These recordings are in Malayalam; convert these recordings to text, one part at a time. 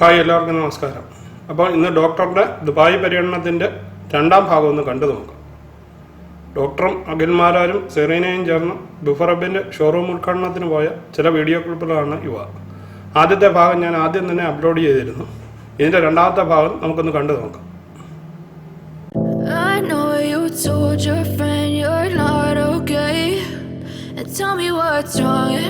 ഹായ് എല്ലാവർക്കും നമസ്കാരം. അപ്പോൾ ഇന്ന് ഡോക്ടറുടെ ദുബായ് പര്യടനത്തിന്റെ രണ്ടാം ഭാഗം ഒന്ന് കണ്ടു നോക്കാം. ഡോക്ടറും അഖിൽമാരാരും സെറീനയും ചേർന്ന് ബുഫറബിന്റെ ഷോറൂം ഉദ്ഘാടനത്തിന് പോയ ചില വീഡിയോ ക്ലിപ്പുകളാണ് ഇവ. ആദ്യത്തെ ഭാഗം ഞാൻ ആദ്യം തന്നെ അപ്ലോഡ് ചെയ്തിരുന്നു. ഇതിന്റെ രണ്ടാമത്തെ ഭാഗം നമുക്കൊന്ന് കണ്ടു നോക്കാം. Tell me what's wrong.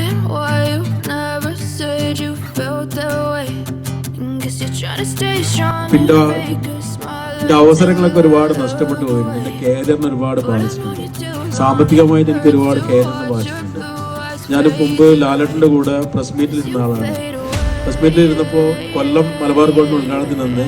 പിന്നെ എന്റെ അവസരങ്ങളൊക്കെ ഒരുപാട് നഷ്ടപ്പെട്ടു പോയിരുന്നു എന്റെ കേരളം ഒരുപാട് ബാധിച്ചിട്ടുണ്ട്. സാമ്പത്തികമായിട്ട് എനിക്ക് ഒരുപാട് കേരളം ബാധിച്ചിട്ടുണ്ട്. ഞാൻ മുമ്പ് ലാലട്ടിന്റെ കൂടെ പ്രസ് മീറ്റിൽ ഇരുന്ന ആളാണ്. പ്രസ് മീറ്റിൽ ഇരുന്നപ്പോൾ കൊല്ലം മലബാർ ഗോൾഡ് ഉദ്ഘാടനത്തിൽ അന്ന്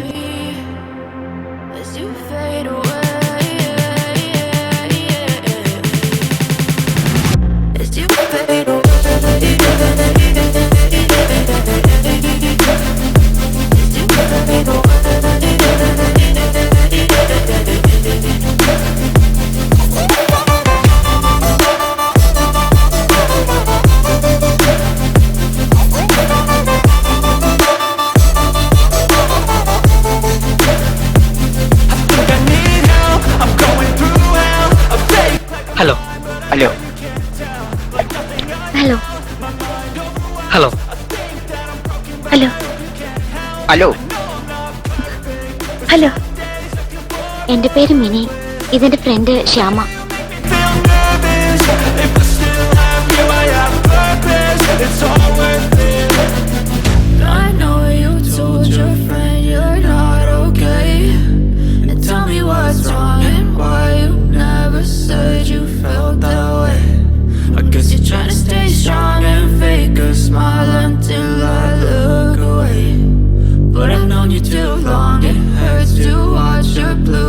hello hello hello hello hello hello hello എന്റെ പേര് മിനി. ഇതെന്റെ friend Shyama. It's known you too long, it hurts to watch your blue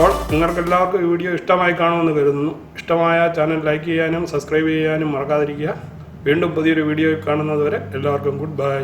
അപ്പോൾ നിങ്ങൾക്ക് എല്ലാവർക്കും ഈ വീഡിയോ ഇഷ്ടമായി കാണുമെന്ന് കരുതുന്നു. ഇഷ്ടമായ ചാനൽ ലൈക്ക് ചെയ്യാനും സബ്സ്ക്രൈബ് ചെയ്യാനും മറക്കാതിരിക്കുക. വീണ്ടും പുതിയൊരു വീഡിയോ കാണുന്നതുവരെ എല്ലാവർക്കും ഗുഡ് ബൈ.